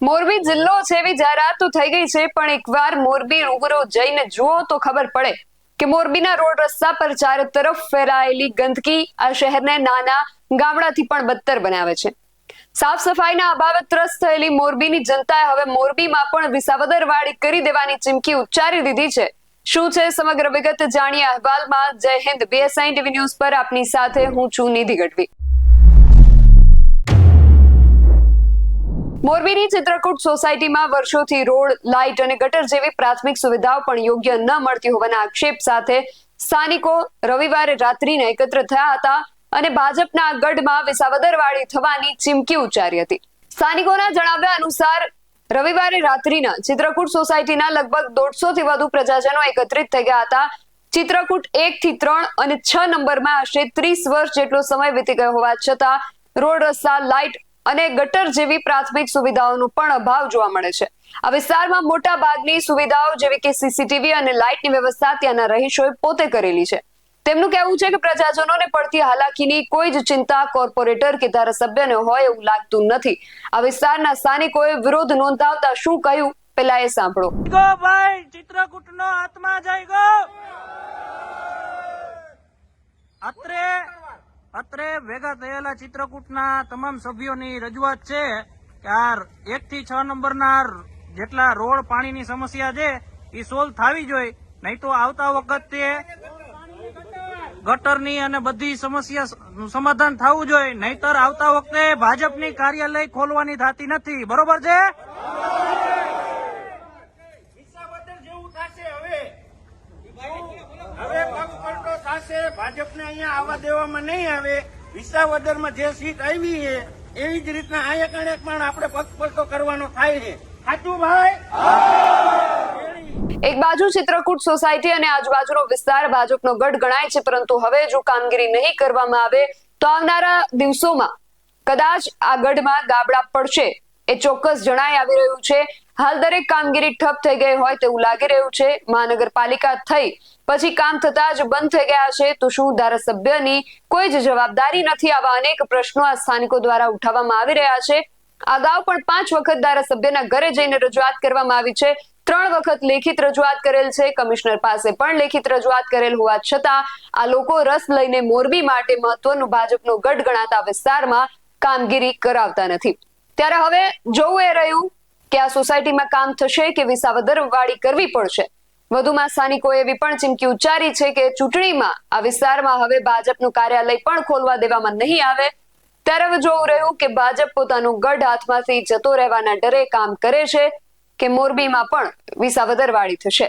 મોરબી જિલ્લો છે એવી જાહેરાત તો થઈ ગઈ છે, પણ એકવાર મોરબી રૂબરૂ જઈને જુઓ તો ખબર પડે કે મોરબીના રોડ રસ્તા પર ચારે તરફ ફેલાયેલી ગંદકી આ શહેરને નાના ગામડાથી પણ બદતર બનાવે છે. સાફ સફાઈના અભાવે ત્રસ્ત થયેલી મોરબીની જનતાએ હવે મોરબીમાં પણ વિસાવદર વાળી કરી દેવાની ચીમકી ઉચ્ચારી દીધી છે. શું છે સમગ્ર વિગત? જાણીએ અહેવાલમાં. જય હિન્દ, બીએસઆઈ ટીવી ન્યૂઝ પર આપની સાથે હું છું નિધિ ગઢવી. મોરબીની ચિત્રકૂટ સોસાયટીમાં વર્ષોથી રોડ, લાઇટ અને ગટર જેવી પ્રાથમિક સુવિધાઓ પણ યોગ્ય ન મળતી હોવાના આક્ષેપ સાથે સ્થાનિકો રવિવારે રાત્રિને એકત્ર થયા હતા અને ભાજપના ગઢમાં વિસાવદરવાળી થવાની ચીમકી ઉચ્ચારી હતી. સ્થાનિકોના જણાવ્યા અનુસાર, રવિવારે રાત્રિના ચિત્રકૂટ સોસાયટીના લગભગ દોઢસો થી વધુ પ્રજાજનો એકત્રિત થઈ ગયા હતા. ચિત્રકૂટ એક થી ત્રણ અને છ નંબરમાં આશરે ત્રીસ વર્ષ જેટલો સમય વીતી ગયો હોવા છતાં, રોડ રસ્તા, લાઇટ અને ગટર જેવી પ્રાથમિક સુવિધાઓનો પણ અભાવ જોવા મળે છે. આ વિસ્તારમાં મોટા ભાગની સુવિધાઓ જેવી કે સીસીટીવી અને લાઇટની વ્યવસ્થા ત્યાંના રહીશોએ પોતે કરેલી છે. તેમનું કહેવું છે કે પ્રજાજનોને પડતી હાલાકીની કોઈ જ ચિંતા કોર્પોરેટર કે ધારાસભ્યને હોય એવું લાગતું નથી. આ વિસ્તારના સ્થાનિકોએ વિરોધ નોંધાવતા શું કહ્યું પેલા એ સાંભળો. ભાઈ, ચિત્રકૂટનો આત્મા જય ગો! અત્રે અત્રે ભેગા થયેલા ચિત્રકૂટના તમામ સભ્યોની રજૂઆત છે કે આ એક થી છ નંબરના જેટલા રોડ પાણીની સમસ્યા છે એ સોલ્વ થવી જોઈએ. નહીં તો આવતા વખતે ગટરની અને બધી સમસ્યા સમાધાન થવું જોઈએ. નહીતર આવતા વખતે ભાજપની કાર્યાલય ખોલવાની થતી નથી. બરોબર છે વિસાવદર જેવું થશે હવે હવે પગ પલટો થશે ભાજપને અહીંયા આવવા દેવામાં નહીં આવે. વિસાવદરમાં જે સીટ આવી છે, એવી જ રીતના અહીંયા કણે પણ આપણે પગ કરવાનો થાય છે. સાચું ભાઈ? એક બાજુ ચિત્રકૂટ સોસાયટી અને આજુબાજુનો વિસ્તાર ભાજપનો ગઢ ગણાય છે, પરંતુ હવે જો કામગીરી નહીં કરવામાં આવે તો આવનારા દિવસોમાં કદાચ આ ગઢમાં ગાબડા પડશે એ ચોક્કસ જણાઈ આવી રહ્યું છે. હાલ દરેક કામગીરી ઠપ થઈ ગઈ હોય તેવું લાગી રહ્યું છે. મહાનગરપાલિકા થઈ પછી કામ થતા જ બંધ થઈ ગયા છે. તો શું ધારાસભ્યની કોઈ જ જવાબદારી નથી આવા અનેક પ્રશ્નો આ સ્થાનિકો દ્વારા ઉઠાવવામાં આવી રહ્યા છે. અગાઉ પણ પાંચ વખત ધારાસભ્યના ઘરે જઈને રજૂઆત કરવામાં આવી છે. ત્રણ વખત લેખિત રજૂઆત કરેલ છે. કમિશનર પાસે પણ લેખિત રજૂઆત કરેલ હોવા છતાં આ લોકો રસ લઈને મોરબી માટે મહત્વનું ભાજપનો ગઢ ગણાતા વિસ્તારમાં કામગીરી કરાવતા નથી. ત્યારે હવે જોવું એ રહ્યું કે આ સોસાયટીમાં કામ થશે કે વિસાવદર વાળી કરવી પડશે? વધુમાં સ્થાનિકોએ એવી પણ ચીમકી ઉચ્ચારી છે કે ચૂંટણીમાં આ વિસ્તારમાં હવે ભાજપનું કાર્યાલય પણ ખોલવા દેવામાં નહીં આવે. ત્યારે હવે જોવું રહ્યું કે ભાજપ પોતાનું ગઢ હાથમાંથી જતો રહેવાના ડરે કામ કરે છે કે મોરબીમાં પણ વિસાવદર વાળી થશે.